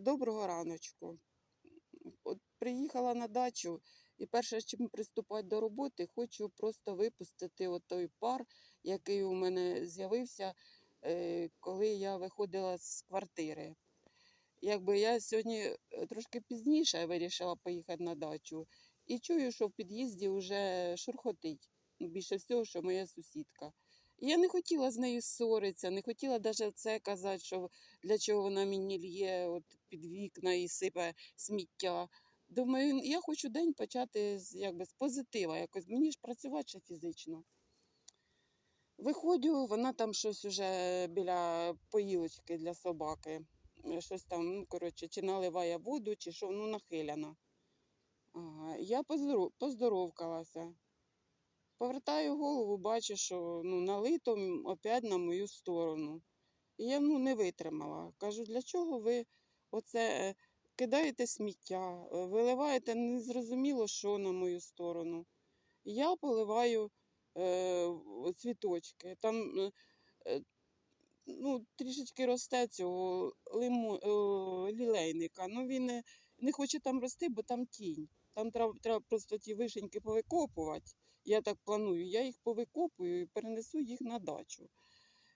Доброго раночку. От приїхала на дачу і перше, чим приступати до роботи, хочу просто випустити той пар, який у мене з'явився, е, коли я виходила з квартири. Якби я сьогодні е, трошки пізніше вирішила поїхати на дачу і чую, що в під'їзді вже шурхотить. Більше всього, що моя сусідка. Я не хотіла з нею ссоритися, не хотіла навіть це казати, що для чого вона мені лє от під вікна і сипе сміття. Думаю, я хочу день почати з, якби, з позитива, якось мені ж працювати ще фізично. Виходжу, вона там щось уже біля поїлочки для собаки. е, Щось там, ну, коротше, чи наливає воду, чи що, ну, нахиляна. Ага. Я поздоров... поздоровкалася. Повертаю голову, бачу, що ну, налито опять на мою сторону. І я ну, не витримала. Кажу, для чого ви оце е, кидаєте сміття, е, виливаєте незрозуміло, що на мою сторону. Я поливаю е, цвіточки. Там е, е, ну, трішечки росте цього лиму, е, лілейника. Ну, він не, не хоче там рости, бо там тінь. Там треба, треба просто ті вишеньки повикопувати. Я так планую. Я їх повикопую і перенесу їх на дачу.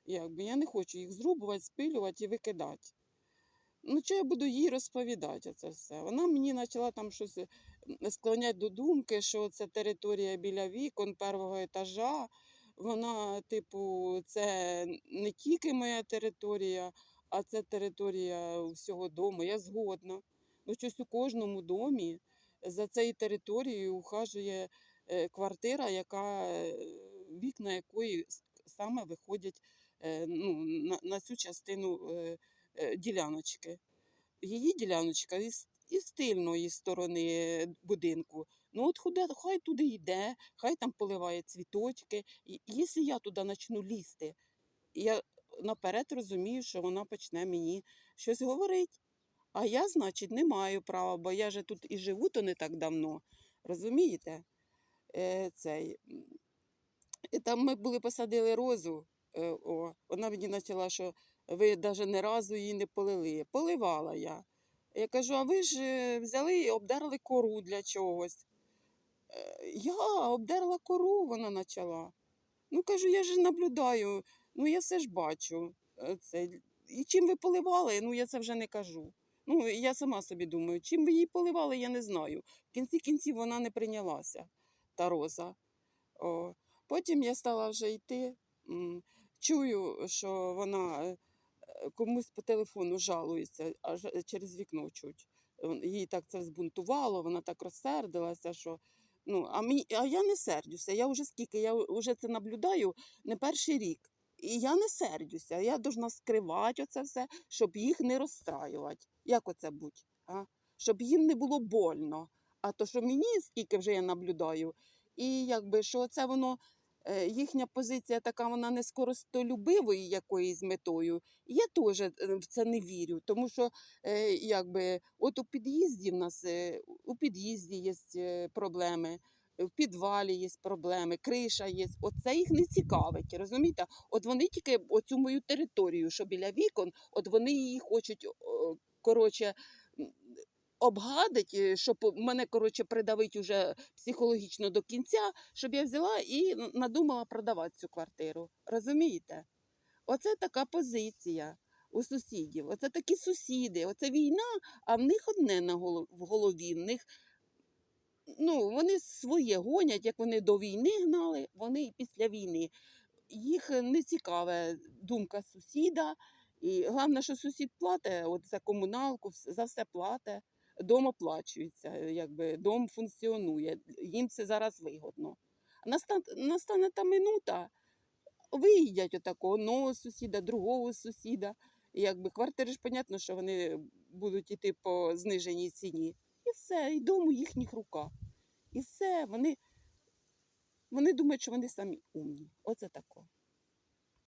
Якби я не хочу їх зрубувати, спилювати і викидати. Ну, що я буду їй розповідати це все? Вона мені почала там щось е, склоняти до думки, що це територія біля вікон першого етажа. Вона, типу, це не тільки моя територія, а це територія всього дому. Я згодна. Ну, щось у кожному домі за цією територією ухажує квартира, яка, е, вікна якої саме виходять е, ну, на, на цю частину е, е, діляночки. Її діляночка із, із тильної сторони будинку. Ну от худе, хай туди йде, хай там поливає цвіточки. І якщо я туди почну лізти, я наперед розумію, що вона почне мені щось говорити. А я, значить, не маю права, бо я же тут і живу то не так давно. Розумієте? Е, цей. там ми були посадили розу. Е, о, вона мені почала, що ви навіть ні разу її не полили. Поливала я. Я кажу, а ви ж е, взяли і обдерли кору для чогось. Я обдерла кору, вона почала. Ну, кажу, я ж наблюдаю, ну я все ж бачу. Це. І чим ви поливали, ну я це вже не кажу. Ну, я сама собі думаю, чим ви її поливали, я не знаю. В кінці кінців вона не прийнялася, та роза. О. Потім я стала вже йти, чую, що вона е, е, комусь по телефону жалується, аж е, через вікно чуть. Її так це збунтувало, вона так розсердилася, що. Ну, а, мені, а я не сердюся. Я вже скільки, я вже це наблюдаю не перший рік. І я не сердюся. Я должна скривати оце все, щоб їх не розстраювати. Як оце будь? А? Щоб їм не було больно. А то, що мені, скільки вже я наблюдаю, і якби що це воно, е, їхня позиція така, вона не скоростолюбивої якоюсь метою. Я теж е, в це не вірю, тому що е, якби, от у під'їзді в нас у під'їзді є проблеми. В підвалі є проблеми, криша є. Оце їх не цікавить, розумієте? От вони тільки оцю мою територію, що біля вікон, от вони її хочуть, коротше, обгадить, е, щоб мене коротше придавить уже психологічно до кінця, щоб я взяла і надумала продавати цю квартиру. Розумієте? Оце така позиція у сусідів. Оце такі сусіди. Оце війна, а в них одне на голові. В них ну, вони своє гонять, як вони до війни гнали, вони і після війни. Їх не цікаве думка сусіда. І головне, що сусід платить от за комуналку, за все платить. Дом оплачується, якби дом функціонує. Їм це зараз вигодно. Настане, настане та минута, виїдять отако одного сусіда, другого сусіда. Якби квартири ж, понятно, що вони будуть іти по зниженій ціні. І все, і дом у їхніх руках. І все, вони, вони думають, що вони самі умні. Оце тако.